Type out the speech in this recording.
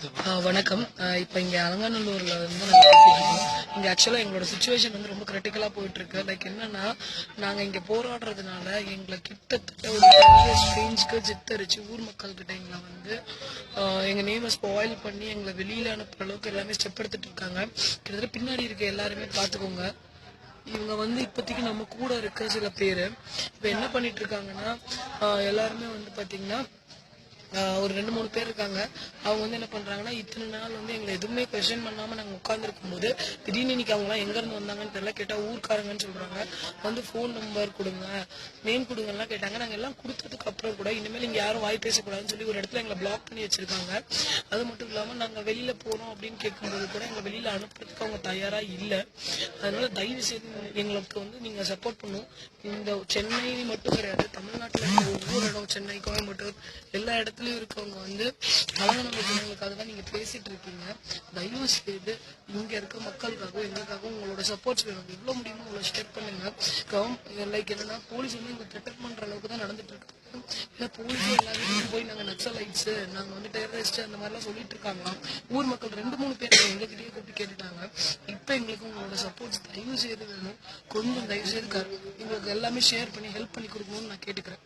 வணக்கம். இப்போ இங்கே அலங்காநல்லூரில் வந்து நாங்கள் பேசிக்கிறோம் இங்கே ஆக்சுவலாக எங்களோட சுச்சுவேஷன் வந்து ரொம்ப கிரிட்டிக்கலாக போயிட்டுருக்கு. லைக் என்னென்னா நாங்கள் இங்கே போராடுறதுனால எங்களை கிட்டத்தட்ட ஒரு ரேஞ்சுக்கு சித்தரிச்சு ஊர் மக்கள்கிட்ட எங்களை வந்து எங்கள் நேமை ஸ்பாயில் பண்ணி எங்களை வெளியில் அனுப்புகிற அளவுக்கு எல்லாமே ஸ்டெப் எடுத்துகிட்டு இருக்காங்க. கிட்டத்தட்ட பின்னாடி இருக்க எல்லாருமே பார்த்துக்கோங்க இவங்க வந்து இப்போதைக்கு நம்ம கூட இருக்க சில பேர். இப்போ என்ன பண்ணிட்டு இருக்காங்கன்னா எல்லாருமே வந்து பார்த்தீங்கன்னா ஒரு ரெண்டு மூணு பேர் இருக்காங்க. அவங்க வந்து என்ன பண்ணுறாங்கன்னா இத்தனை நாள் வந்து எங்களை எதுவுமே கொஷின் பண்ணாமல் நாங்கள் உட்காந்துருக்கும் போது திடீர்னு இன்னைக்கு அவங்களாம் எங்கேருந்து வந்தாங்கன்னு தெரியல கேட்டால் ஊர்க்காரங்கன்னு சொல்கிறாங்க வந்து ஃபோன் நம்பர் கொடுங்க நேம் கொடுங்கலாம் கேட்டாங்க. நாங்கள் எல்லாம் கொடுத்ததுக்கு அப்புறம் கூட இனிமேல் இங்கே யாரும் வாய் பேசக்கூடாதுன்னு சொல்லி ஒரு இடத்துல எங்களை பிளாக் பண்ணி வச்சிருக்காங்க. அது மட்டும் இல்லாமல் நாங்கள் வெளியில் போகிறோம் அப்படின்னு கேட்கும்போது கூட எங்களை வெளியில் அனுப்புறதுக்கு அவங்க தயாராக இல்லை. அதனால தயவு செய்து எங்களுக்கு வந்து நீங்கள் சப்போர்ட் பண்ணும் இந்த சென்னை மட்டும் கிடையாது தமிழ்நாட்டில் இருக்க ஒவ்வொரு இடம் சென்னை கோயம்புத்தூர் எல்லா இடத்துலயும் இருக்கவங்க வந்து கலங்கநல்லூர் ஜனங்களுக்காக தான் நீங்க பேசிட்டு இருக்கீங்க. தயவு செய்து இங்க இருக்க மக்களுக்காகவும் எங்களுக்காகவும் உங்களோட சப்போர்ட்ஸ் வேணும். எவ்வளவு முடியுமோ அவ்வளவு ஷேர் பண்ணுங்க. லைக் என்னன்னா போலீஸ் வந்து இவங்க ப்ரொடெக்ட் பண்ற அளவுக்கு தான் நடந்துட்டு இருக்கு. ஏன்னா போலீஸ் எல்லாருமே போய் நாங்க நக்சலைட்ஸ் நாங்க வந்து டெரரிஸ்ட் அந்த மாதிரிலாம் சொல்லிட்டு இருக்காங்களாம். ஊர் மக்கள் ரெண்டு மூணு பேர் எங்ககிட்டயே கூப்பிட்டு கேட்டுட்டாங்க. இப்ப எங்களுக்கு உங்களோட சப்போர்ட்ஸ் தயவு செய்து வேணும். கொஞ்சம் தயவு செய்து எங்களுக்கு எல்லாமே ஷேர் பண்ணி ஹெல்ப் பண்ணி கொடுக்கணும்னு நான் கேட்டுக்கிறேன்.